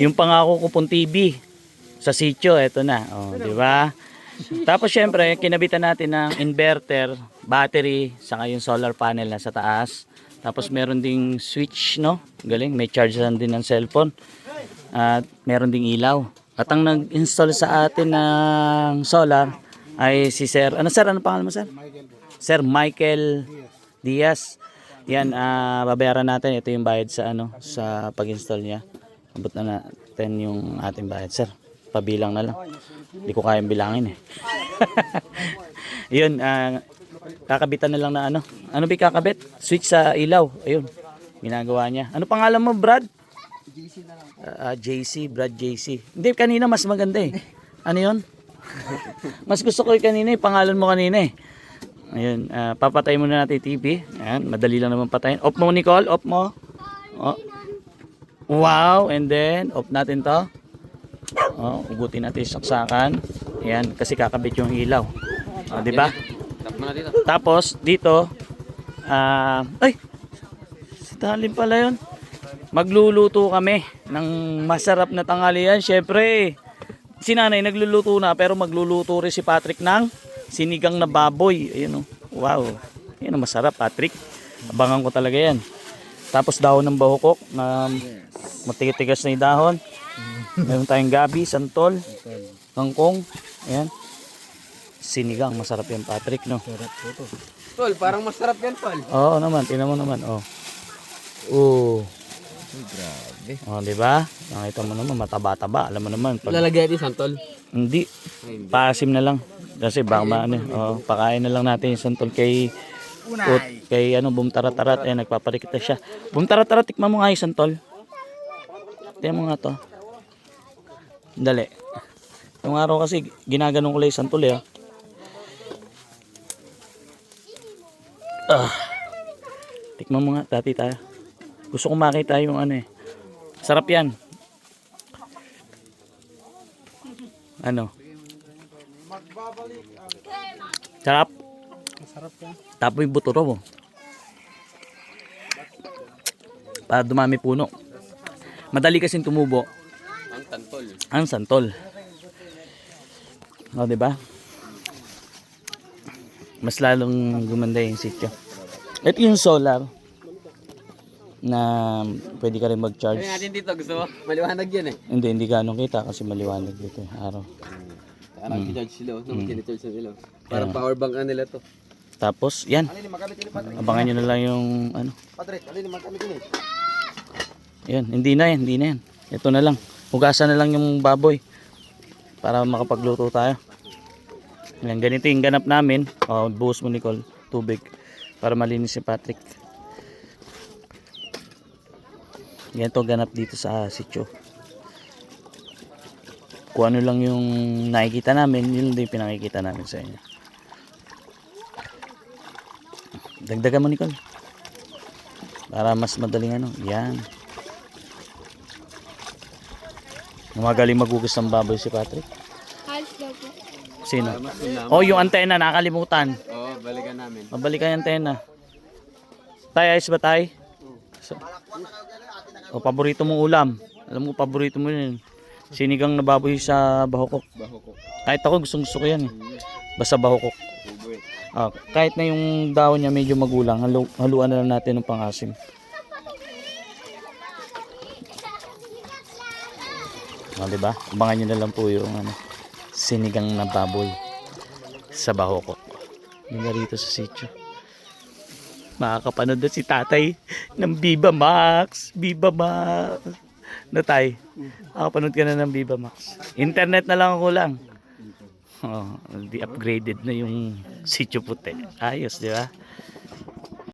Yung pangako ko pong TV sa sitio, eto na. Oh, di ba? Tapos syempre, kinabitan natin ng inverter, battery, saka yung solar panel na sa taas. Tapos meron ding switch, no? Galing, may charge lang din ng cellphone. At meron ding ilaw. At ang nag-install sa atin ng solar ay si Sir, ano Sir, ano pangalan mo Sir? Sir Michael Diaz. Yan, ah, babayaran natin. Ito yung bayad sa ano, sa pag-install niya. Abot na natin yung ating bayad, Sir. Pabilang na lang. Hindi ko kayang bilangin eh. Yun, ah, kakabitan na lang na ano. Ano ba kakabit? Switch sa ilaw. Ayun, ginagawa niya. Ano pangalan mo, Brad? Ah, ah, JC, Brad JC. Hindi, kanina mas maganda eh. Ano yun? mas gusto ko yung kanina eh. Pangalan mo kanina eh. Ayun, ah, papatay muna natin yung TV. Ayan, madali lang naman patayin. Off mo, Nicole. Off mo. Oh. Wow, and then off natin to. Oh, ugutin natin yung saksakan. Ayan, kasi kakabit yung ilaw. Oh, di ba? Tapos dito ah ay si Talim pala 'yon. Magluluto kami ng masarap na tanghalian. Syempre, si Nanay nagluluto na pero magluluto rin si Patrick ng sinigang na baboy. Ayun oh. Wow. Ayun oh, masarap, Patrick. Abangan ko talaga 'yan. Tapos dahon ng bahukok na matigas na yung dahon. Meron tayong gabi, santol, kangkong. Ayan. Sinigang, masarap yan Patrick, no? Tol, parang masarap yan, Tol. Oo naman, tingnan mo naman, oh. Oo. Grabe. Oh, di ba? Nakita mo naman, mataba-taba. Alam mo naman, pag Lalagay natin santol. hindi, Ay, hindi. paasim na lang. Kasi baka maano, oh, pakain na lang natin yung santol kay Ut, kay ano, bumtarat-tarat. Eh, nagpaparikita siya. Bumtarat-tarat, tikman mo nga yung santol. Tingnan mo nga to. Dali. Yung araw kasi, ginaganon ko lang yung santol eh. oh. Ah. Tikman mo nga, dati tayo. Gusto ko makita yung ano eh. Sarap yan. Ano? Sarap. Masarap yan. Tapo yung buto oh. Para dumami puno. Madali kasing tumubo Ang tantol. ang santol. O, di ba? Mas lalong gumanda yung sityo. Ito yung solar na pwede ka rin mag-charge. Kaya natin dito, gusto mo? Maliwanag yan eh. Hindi, hindi ganong kita kasi maliwanag dito yung araw. Kaya nag-charge sila, oh. Nag-charge sila. Parang power bank na nila to. Tapos, yan. Alin magamit ini Padre? Abangan nyo na lang yung ano. Padre, alin magamit ini? Yan, hindi na yan, hindi na yan. Ito na lang. Hugasan na lang yung baboy para makapagluto tayo. Yan, ganito yung ganap namin. O, buhos mo Nicole, tubig para malinis si Patrick. Ganito ganap dito sa sityo. Kung ano lang yung nakikita namin, yun din pinakikita namin sa inyo. Dagdagan mo Nicole. Para mas madaling ano. Yan. Magaling magugas ng baboy si Patrick. Halos daw po. Sino? Oh, yung antena, nakalimutan. Oo, balikan namin. Mabalikan yung antena. Tay, ayos ba tay? So, o, paborito mong ulam. Alam mo, paborito mo yun. Sinigang na baboy sa bahokok. Baho ko. Kahit ako, gustong gusto ko yan. eh. Basta bahokok. Ah, kahit na yung dahon niya medyo magulang, halu haluan na lang natin ng pangasim. Ah, di ba? Abangan niyo na lang po yung ano, sinigang na baboy sa bahoko. Yung rito sa sitio. Makakapanood na si tatay ng Viva Max. Viva Max. Na tay, makakapanood ka na ng Viva Max. Internet na lang ako lang. Oh, di upgraded na yung sitio puti. Ayos, di ba?